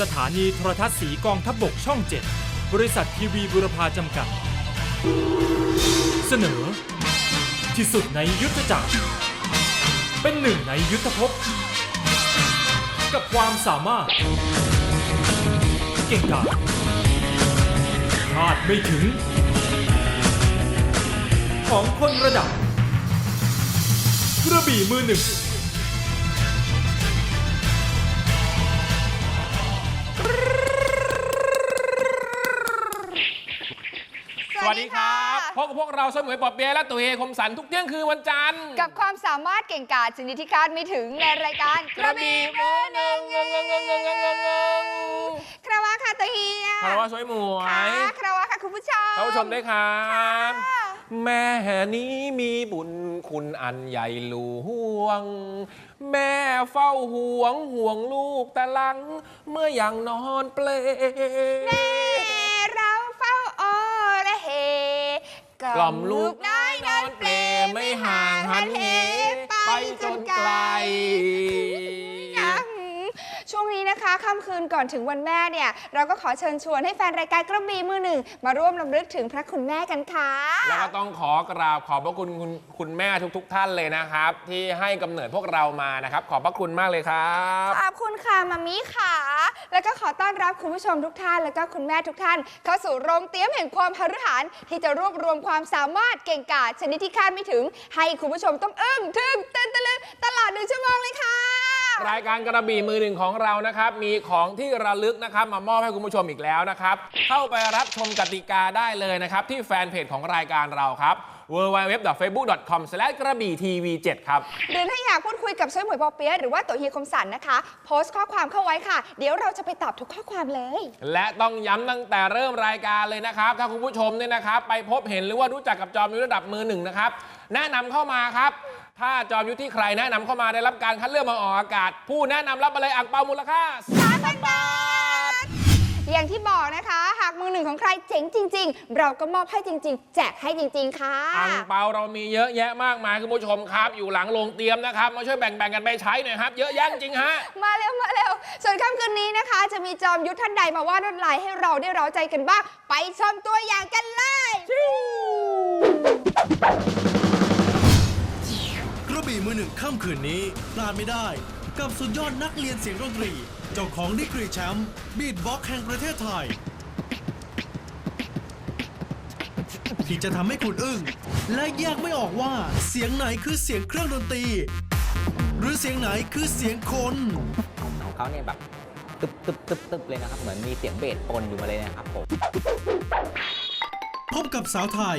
สถานีโทรทัศน์สีกองทัพบบกช่อง 7 บริษัททีวีบุรพาจำกัด เสนอ ที่สุดในยุทธจักร เป็นหนึ่งในยุทธภพ กับความสามารถ เก่งกาจคาดไม่ถึง ของคนระดับ กระบี่มือหนึ่ง วัสดีครับพบกับพวกเราเสมอปอบเปียะและตัวเฮคมสันทุกเที่ยงคืนวันจันทร์กับความสามารถเก่งกาจชนิดที่คาดไม่ถึงในรายการกระบี่มือหนึ่งเงงเงงเงงเงงเงงเงงเงงคาราวะค่ะตัวเฮียคารวะสวยหมวค่ะยคาราวะค่ะคุณผู้ชมท่านผู้ชมด้วยครับค่ะแม่นี้มีบุญคุณอันใหญ่หลวง แม่เฝ้าห่วงห่วงลูกแต่หลัง เมื่อยังนอนเปล กล่อมลูกน้อยนอนเปลไม่ห่างหันเหไปจนไกลอะช่วงนี้นะ คะค่ำคืนก่อนถึงวันแม่เนี่ย เราก็ขอเชิญชวนให้แฟนรายการกระบี่มือหนึ่ง มาร่วมรำลึกถึงพระคุณแม่กันค่ะ แล้วก็ต้องขอกราบขอบพระคุณคุณคุณแม่ทุก ๆ ท่านเลยนะครับ ที่ให้กำเนิดพวกเรามานะครับ ขอบพระคุณมากเลยครับ ขอบคุณค่ะมามิค่ะ แล้วก็ขอต้อนรับคุณผู้ชมทุกท่าน แล้วก็คุณแม่ทุกท่าน เข้าสู่โรงเตรียมแห่งความหฤหันที่จะรวบรวมความสามารถเก่งกาจชนิดที่คาดไม่ถึง ให้คุณผู้ชมต้องอึ้งทึ่งตื่นตะลึงตลอดหนึ่งชั่วโมงเลยค่ะ รายการกระบี่มือหนึ่งของเรานะครับ มีของที่ระลึกนะครับ มามอบให้คุณผู้ชมอีกแล้วนะครับ เข้าไปรับชมกติกาได้เลยนะครับ ที่แฟนเพจของรายการเราครับ www.facebook.com กระบี่ทีวี7ครับ หรือถ้าอยากพูดคุยกับช่วยหมวยปอเปียะหรือว่าตัวเฮียคมสันนะคะ โพสต์ข้อความเข้าไว้ค่ะ เดี๋ยวเราจะไปตอบทุกข้อความเลย และต้องย้ำตั้งแต่เริ่มรายการเลยนะครับ ถ้าคุณผู้ชมเนี่ยนะครับ ไปพบเห็นหรือว่ารู้จักกับจอมยุทธระดับมือหนึ่งนะครับ แนะนำเข้ามาครับ ถ้าจอมยุทธที่ใครแนะนำเข้ามาได้รับการคัดเลือกมาออกอากาศ ผู้แนะนำรับอะไรอ่างเปามูลค่า3,000บาท อย่างที่บอกนะคะ หากมือหนึ่งของใครเจ๋งจริง ๆ เราก็มอบให้จริง ๆ แจกให้จริง ๆ ค่ะ อ่างเปาเรามีเยอะแยะมากมายคุณผู้ชมครับ อยู่หลังโรงเตรียมนะครับ มาช่วยแบ่งๆกันไปใช้หน่อยครับ เยอะแยะจริงๆฮะ มาเร็ว มาเร็ว ส่วนค่ำคืนนี้นะคะ จะมีจอมยุทธท่านใดมาวาดลวดลายให้เราได้เร้าใจกันบ้าง ไปชมตัวอย่างกันเลย ปีมือหนึ่งค่ำคืนนี้พลาดไม่ได้ กับสุดยอดนักเรียนเสียงดนตรี เจ้าของดีกรีแชมป์บีทบ็อกแห่งประเทศไทย ที่จะทำให้คุณอึ้งและแยกไม่ออกว่าเสียงไหนคือเสียงเครื่องดนตรี หรือเสียงไหนคือเสียงคน ของเขาเนี่ยแบบตึบตึบตึบตึบเลยนะครับ เหมือนมีเสียงเบสปนอยู่มาเลยนะครับผม พบกับสาวไทย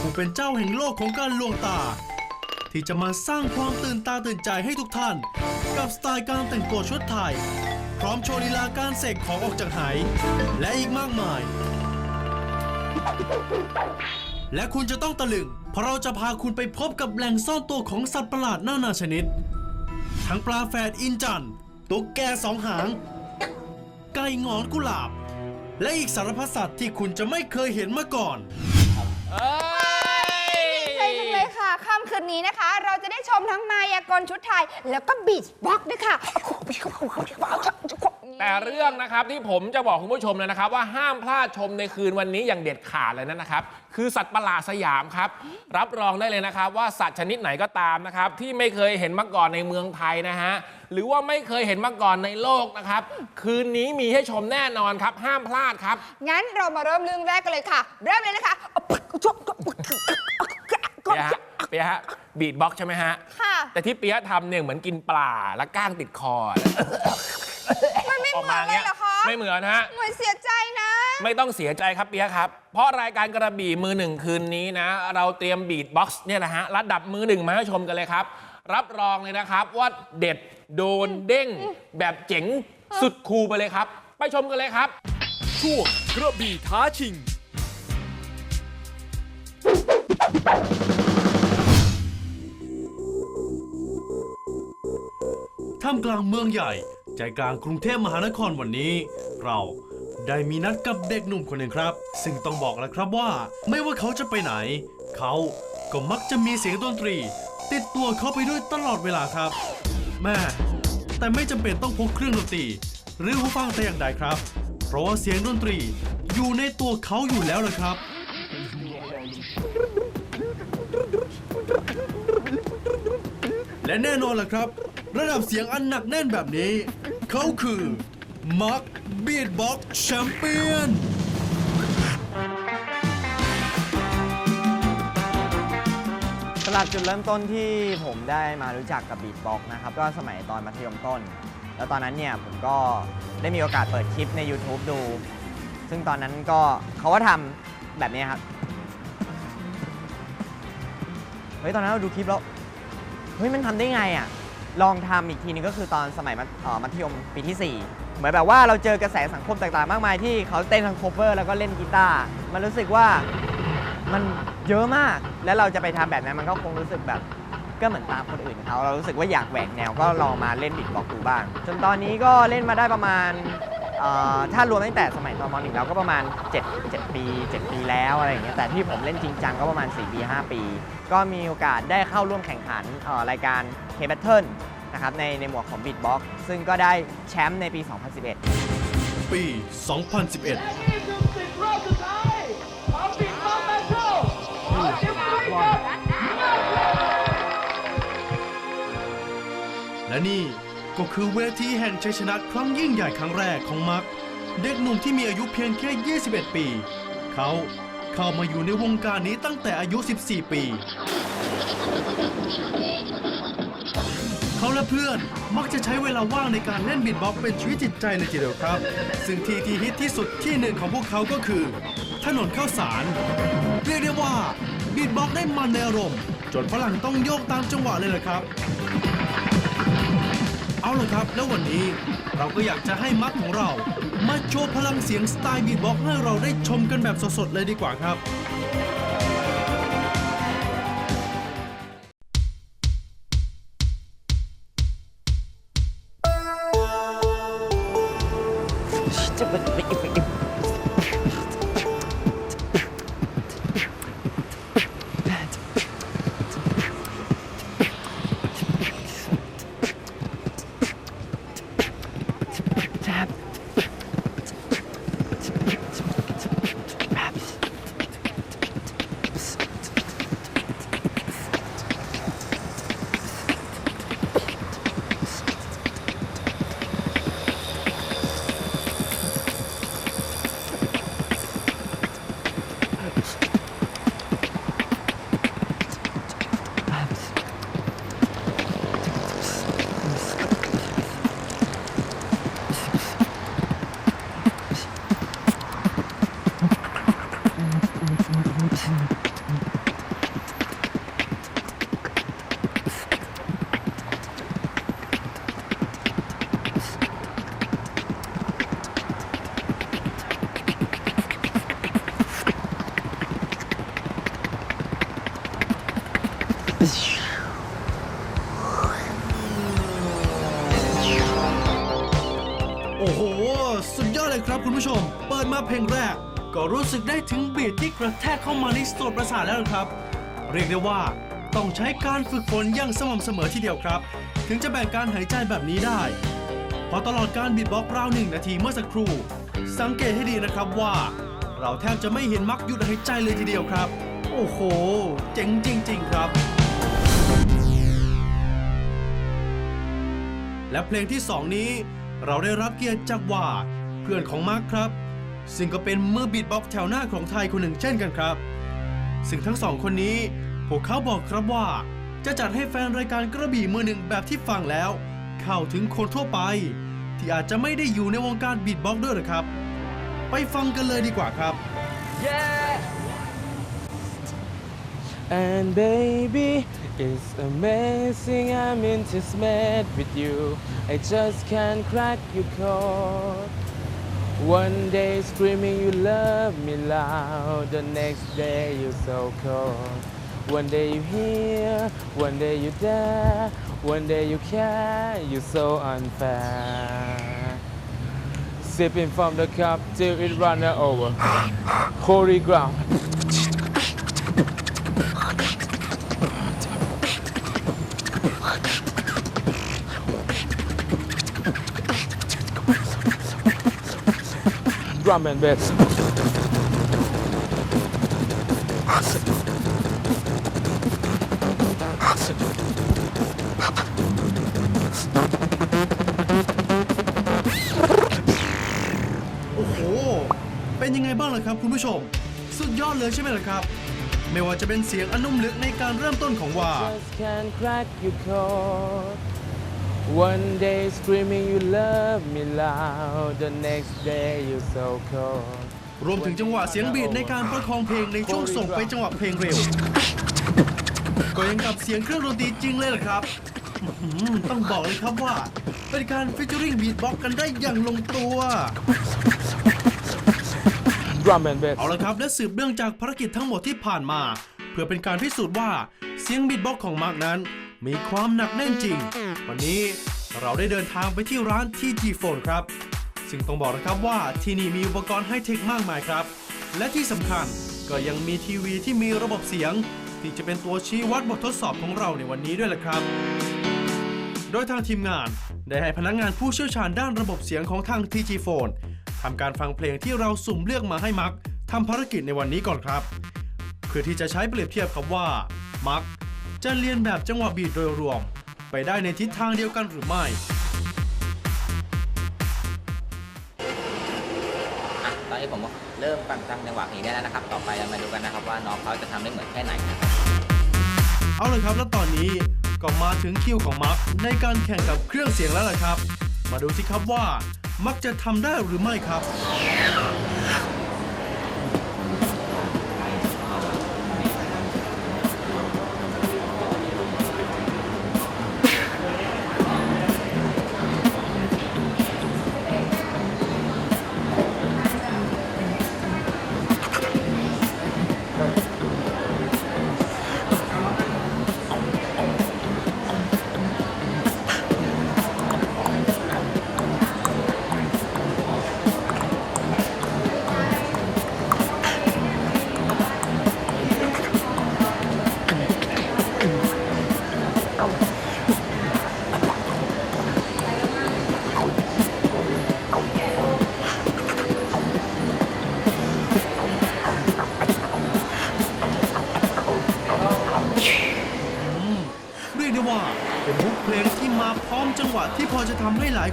ผู้เป็นเจ้าแห่งโลกของการลวงตา ที่จะมาสร้างความตื่นตาตื่นใจให้ทุกท่าน กับสไตล์การแต่งตัวชุดไทย พร้อมโชว์ลีลาการเสกของออกจากไหและอีกมากมาย และคุณจะต้องตะลึง เพราะเราจะพาคุณไปพบกับแหล่งซ่อนตัวของสัตว์ประหลาดนานาชนิด ทั้งปลาแฝดอินจันตุ๊กแกสองหาง ไก่งอนกุหลาบ และอีกสารพัดสัตว์ที่คุณจะไม่เคยเห็นมาก่อน เอ้ยใช่จังเลย ค่ะค่ำคืนนี้นะคะ เราจะได้ชมทั้งมายากลชุดไทย แล้วก็บีชบ็อกด้วยค่ะ แต่เรื่องนะครับที่ผมจะบอกคุณผู้ชมเลยนะครับ ว่าห้ามพลาดชมในคืนวันนี้อย่างเด็ดขาดเลยนะครับ คือสัตว์ประหลาดสยามครับ รับรองได้เลยนะครับ ว่าสัตว์ชนิดไหนก็ตามนะครับ ที่ไม่เคยเห็นมาก่อนในเมืองไทยนะฮะหรือว่าไม่เคยเห็นมาก่อนในโลกนะครับ คืนนี้มีให้ชมแน่นอนครับ ห้ามพลาดครับ งั้นเรามาเริ่มเรื่องแรกกันเลยค่ะ เริ่มเลยนะคะ เปียะฮะเปียะฮะบีดบ็อกใช่ไหมฮะ ค่ะ แต่ที่เปียะทำเนี่ยเหมือนกินปลาแล้วก้างติดคอมันไม่ออกเหมืมาอนเลเงี้ยยเหรอคะไม่เหมือนฮะ เหมือนเสียใจนะ ไม่ต้องเสียใจครับเปียะครับ เพราะรายการกระบี่มือหนึ่งคืนนี้นะ เราเตรียมบีทบ็อกซ์เนี่ยนะฮะระดับมือหนึ่งมาให้ชมกันเลยครับ รับรองเลยนะครับว่าเด็ดโดนเด้ง แบบเจ๋งสุดคูลไปเลยครับ ไปชมกันเลยครับ ช่วงกระบี่ท้าชิงามกลางเมืองใหญ่ ใจกลางกรุงเทพมหานครวันนี้ เราได้มีนัดกับเด็กหนุ่มคนหนึ่งครับ ซึ่งต้องบอกแล้วครับว่า ไม่ว่าเขาจะไปไหน เขาก็มักจะมีเสียงดนตรี ติดตัวเขาไปด้วยตลอดเวลาครับ แม่แต่ไม่จำเป็นต้องพกเครื่องดนตรี หรือหูฟังแต่อย่างใดครับ เพราะว่าเสียงดนตรีอยู่ในตัวเขาอยู่แล้วเละครับและแน่นอนล่ะครับ ระดับเสียงอันหนักแน่นแบบนี้ เขาคือมาร์คบีทบ็อกแชมเปี้ยนสำหรับจุดเริ่มต้นที่ผมได้มารู้จักกับบีทบ็อกนะครับ ก็สมัยตอนมัธยมต้น แล้วตอนนั้นเนี่ยผมก็ได้มีโอกาสเปิดคลิปใน YouTube ดู ซึ่งตอนนั้นก็เขาก็ทำแบบนี้ครับ เฮ้ย ตอนนั้นเราดูคลิปแล้ว เฮ้ย มันทำได้ไงอะ ลองทำอีกทีนึงก็คือตอนสมัยมัธยมปีที่ 4 เหมือนแบบว่าเราเจอกระแสสังคมต่างๆ มากมายที่เขาเต้นทั้งโคเวอร์แล้วก็เล่นกีตาร์มันรู้สึกว่ามันเยอะมาก แล้วเราจะไปทำแบบนั้นมันก็คงรู้สึกแบบก็เหมือนตามคนอื่นเขาเรารู้สึกว่าอยากแหวกแนวก็ลองมาเล่นบิดบ็อกดูบ้าง จนตอนนี้ก็เล่นมาได้ประมาณ ถ้ารวมตั้งแต่สมัยตอนมหนึ่งแล้วก็ประมาณ 7 7 ปี 7 ปีแล้วอะไรอย่างเงี้ยแต่ที่ผมเล่นจริงจังก็ประมาณ 4 ปี 5 ปี ก็มีโอกาสได้เข้าร่วมแข่งขันรายการ K Battle นะครับในในหมวดของ Beatbox ซึ่งก็ได้แชมป์ในปี 2011 ปี 2011และนี่ ก็คือเวทีแห่งชัยชนะครั้งยิ่งใหญ่ครั้งแรกของมัก เด็กหนุ่มที่มีอายุเพียงแค่ 21 ปี เขาเข้ามาอยู่ในวงการนี้ตั้งแต่อายุ 14 ปี เขาและเพื่อนมักจะใช้เวลาว่างในการเล่นบิดบ็อกเป็นชีวิตจิตใจเลยทีเดียวครับ ซึ่งที่ที่ฮิตที่สุดที่หนึ่งของพวกเขาก็คือ ถนนข้าวสาร เรียกได้ว่าบิดบ็อกได้มันในอารมณ์ จนฝรั่งต้องโยกตามจังหวะเลยละครับ เอาละครับ แล้ววันนี้เราก็อยากจะให้มัดของเรา มาโชว์พลังเสียงสไตล์บีทบ็อกซ์ให้เราได้ชมกันแบบสดๆเลยดีกว่าครับ ดมาเพลงแรก ก็รู้สึกได้ถึงบีทที่กระแทกเข้ามาในโสดประสาทแล้วครับ เรียกได้ว่าต้องใช้การฝึกฝนอย่างสม่ำเสมอทีเดียวครับ ถึงจะแบ่งการหายใจแบบนี้ได้ พอตลอดการบีทบ็อกราวหนึ่งนาทีเมื่อสักครู่ สังเกตให้ดีนะครับว่า เราแทบจะไม่เห็นมักหยุดหายใจเลยทีเดียวครับ โอ้โห เจ๋งจริง ๆ ครับ และเพลงที่2นี้เราได้รับเกียรติจากว่า เพื่อนของมาร์คครับ ซึ่งก็เป็นมือบีทบ็อกซ์แถวหน้าของไทยคนหนึ่งเช่นกันครับ ซึ่งทั้งสองคนนี้ พวกเขาบอกครับว่า จะจัดให้แฟนรายการกระบี่มือหนึ่งแบบที่ฟังแล้ว เข้าถึงคนทั่วไป ที่อาจจะไม่ได้อยู่ในวงการบีทบ็อกซ์ด้วยหรอครับ ไปฟังกันเลยดีกว่าครับ And baby, it's amazing I'm intimate with you. I just can't crack your code. One day screaming you love me loud, the next day you're so cold. One day you here, one day you there, one day you care, you're so unfair. Sipping from the cup till it run over. Holy ground. Drum and bass โอ้โห เป็นยังไงบ้างล่ะครับคุณผู้ชม สุดยอดเลยใช่ไหมล่ะครับ ไม่ว่าจะเป็นเสียงอนนุ่มลึกในการเริ่มต้นของว่า just can't crack your code one day screaming you love me loud the next day you so cold รวมถึงจังหวะเสียงบีดในการประคองเพลงในช่วงส่งไปจังหวะเพลงเร็ว ก็ยังกับเสียงเครื่องดนตรีจริงเลยล่ะครับอื้อหือต้องบอกเลยครับว่า เป็นการฟิชเจอริงบีทบ็อกกันได้อย่างลงตัว drum and bass เอาละครับและสืบเนื่องจากภารกิจทั้งหมดที่ผ่านมา เพื่อเป็นการพิสูจน์ว่าเสียงบีทบ็อกของมาร์กนั้น มีความหนักแน่นจริง วันนี้เราได้เดินทางไปที่ร้าน TG Phone ครับ ซึ่งต้องบอกนะครับว่าที่นี่มีอุปกรณ์ไฮเทคมากมายครับ และที่สำคัญก็ยังมีทีวีที่มีระบบเสียง ที่จะเป็นตัวชี้วัดบททดสอบของเราในวันนี้ด้วยล่ะครับ โดยทางทีมงานได้ให้พนักงานผู้เชี่ยวชาญด้านระบบเสียงของทาง TG Phone ทำการฟังเพลงที่เราสุ่มเลือกมาให้มักทำภารกิจในวันนี้ก่อนครับ เพื่อที่จะใช้เปรียบเทียบครับว่ามัก จะเรียนแบบจังหวะบีทโดยรวม ไปได้ในทิศทางเดียวกันหรือไม่อะตอนนี้ผมเริ่มฟังทำจังหวะเพลงได้แล้วนะครับ ต่อไปเรามาดูกันนะครับว่าน้องเขาจะทำได้เหมือนแค่ไหนนะครับเอาเลยครับแล้วตอนนี้ก็มาถึงคิวของมักในการแข่งกับเครื่องเสียงแล้วล่ะครับ มาดูสิครับว่ามักจะทำได้หรือไม่ครับ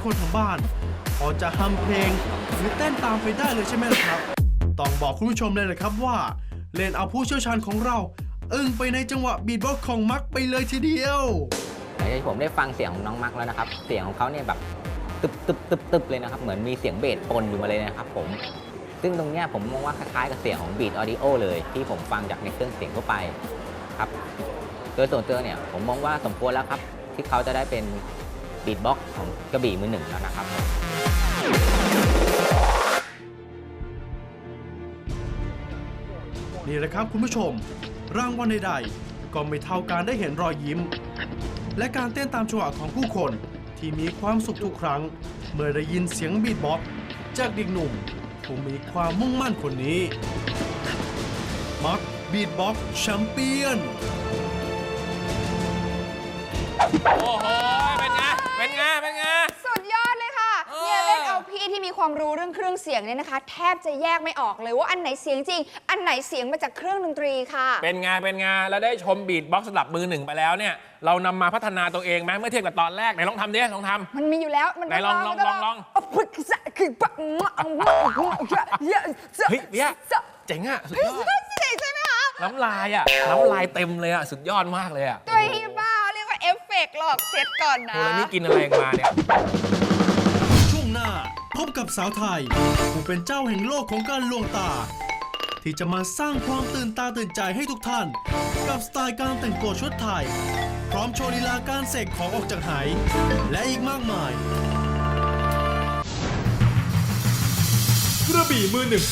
คนทางบ้านพอจะฮัมเพลงหรือเต้นตามไปได้เลยใช่ไหมล่ะครับ ต้องบอกคุณผู้ชมเลยเลยครับว่า เล่นเอาผู้เชี่ยวชาญของเรา อึ้งไปในจังหวะบีทบ็อกของมักไปเลยทีเดียวหลังจากที่ผมได้ฟังเสียงของน้องมักแล้วนะครับ เสียงของเขาเนี่ยแบบตึบตึบตึบตึบเลยนะครับ เหมือนมีเสียงเบสปนอยู่มาเลยนะครับผม ซึ่งตรงเนี้ยผมมองว่าคล้ายๆกับเสียงของบีทออดิโอเลย ที่ผมฟังจากในเครื่องเสียงทั่วไปครับ โดยส่วนตัวเนี่ยผมมองว่าสมควรแล้วครับ ที่เขาจะได้เป็น บีทบ็อกซ์ของกระบี่มือหนึ่งแล้วนะครับนี่แหละครับคุณผู้ชม รางวัลใดๆก็ไม่เท่าการได้เห็นรอยยิ้ม และการเต้นตามจังหวะของผู้คนที่มีความสุขทุกครั้ง เมื่อได้ยินเสียงบีทบ็อกซ์จากเด็กหนุ่มผู้มีความมุ่งมั่นคนนี้มักบีทบ็อกซ์แชมเปี้ยน โอ้โห ความรู้เรื่องเครื่องเสียงเนี่ยนะคะ แทบจะแยกไม่ออกเลยว่าอันไหนเสียงจริง อันไหนเสียงมาจากเครื่องดนตรีค่ะ เป็นไงเป็นไงแล้วได้ชมบีทบ็อกซ์สำหรับมือหนึ่งไปแล้วเนี่ยเรานำมาพัฒนาตัวเองไหมเมื่อเทียบกับตอนแรกไหนลองทำดิลองทำ มันมีอยู่แล้วมันไหนลองลองมันลองลองเอาพึกษะคือปะงะงะงะงะเยอะเฮ้ยเบียร์เจ๋งอะสุดยอดเจ๋งใช่ไหมคะ น้ำลายอะน้ำลายเต็มเลยอะสุดยอดมากเลยอะตัวฮีบ้าเรียกว่าเอฟเฟกต์หรอกเช็ดก่อนนะ โอ้แล้วนี่กินอะไรมาเนี่ยช่วงหน้า พบกับสาวไทย ผู้เป็นเจ้าแห่งโลกของการลวงตา ที่จะมาสร้างความตื่นตาตื่นใจให้ทุกท่าน กับสไตล์การแต่งตัวชุดไทย พร้อมโชว์ลีลาการเสกของออกจากไหและอีกมากมาย กระบี่มือหนึ่ง